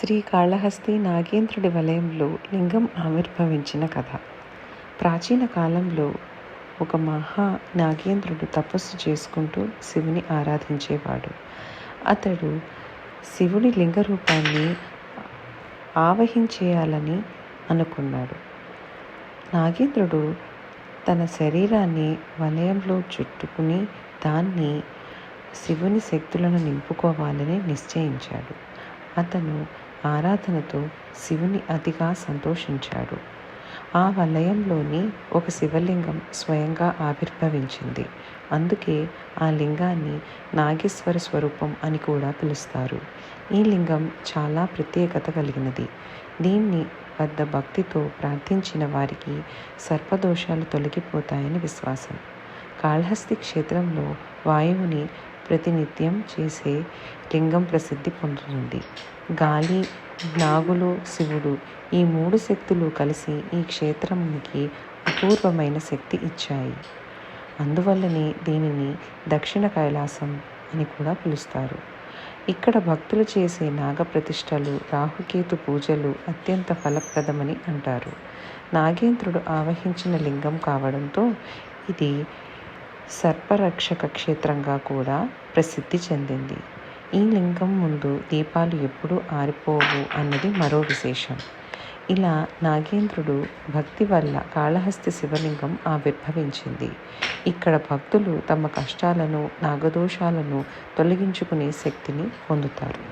శ్రీకాళహస్తి నాగేంద్రుడి వలయంలో లింగం ఆవిర్భవించిన కథ. ప్రాచీన కాలంలో ఒక మహా నాగేంద్రుడు తపస్సు చేసుకుంటూ శివుని ఆరాధించేవాడు. అతడు శివుని లింగ రూపాన్ని ఆవహించేయాలని అనుకున్నాడు. నాగేంద్రుడు తన శరీరాన్ని వలయంలో చుట్టుకుని దాన్ని శివుని శక్తులను నింపుకోవాలని నిశ్చయించాడు. అతను ఆరాధనతో శివుని అతిగా సంతోషించాడు. ఆ వలయంలోని ఒక శివలింగం స్వయంగా ఆవిర్భవించింది. అందుకే ఆ లింగాన్ని నాగేశ్వర స్వరూపం అని కూడా పిలుస్తారు. ఈ లింగం చాలా ప్రత్యేకత కలిగినది. దీన్ని వద్ద భక్తితో ప్రార్థించిన వారికి సర్పదోషాలు తొలగిపోతాయని విశ్వాసం. కాళహస్తి క్షేత్రంలో వాయువుని ప్రతినిత్యం చేసే లింగం ప్రసిద్ధి పొందుతుంది. గాలి నాగులు శివుడు ఈ మూడు శక్తులు కలిసి ఈ క్షేత్రానికి అపూర్వమైన శక్తి ఇచ్చాయి. అందువల్లనే దీనిని దక్షిణ కైలాసం అని కూడా పిలుస్తారు. ఇక్కడ భక్తులు చేసే నాగప్రతిష్టలు రాహుకేతు పూజలు అత్యంత ఫలప్రదమని అంటారు. నాగేంద్రుడు ఆవహించిన లింగం కావడంతో ఇది సర్పరక్షక క్షేత్రంగా కూడా ప్రసిద్ధి చెందింది. ఈ లింగం ముందు దీపాలు ఎప్పుడూ ఆరిపోవు అన్నది మరో విశేషం. ఇలా నాగేంద్రుడు భక్తి వల్ల కాళహస్తి శివలింగం ఆవిర్భవించింది. ఇక్కడ భక్తులు తమ కష్టాలను నాగదోషాలను తొలగించుకునే శక్తిని పొందుతారు.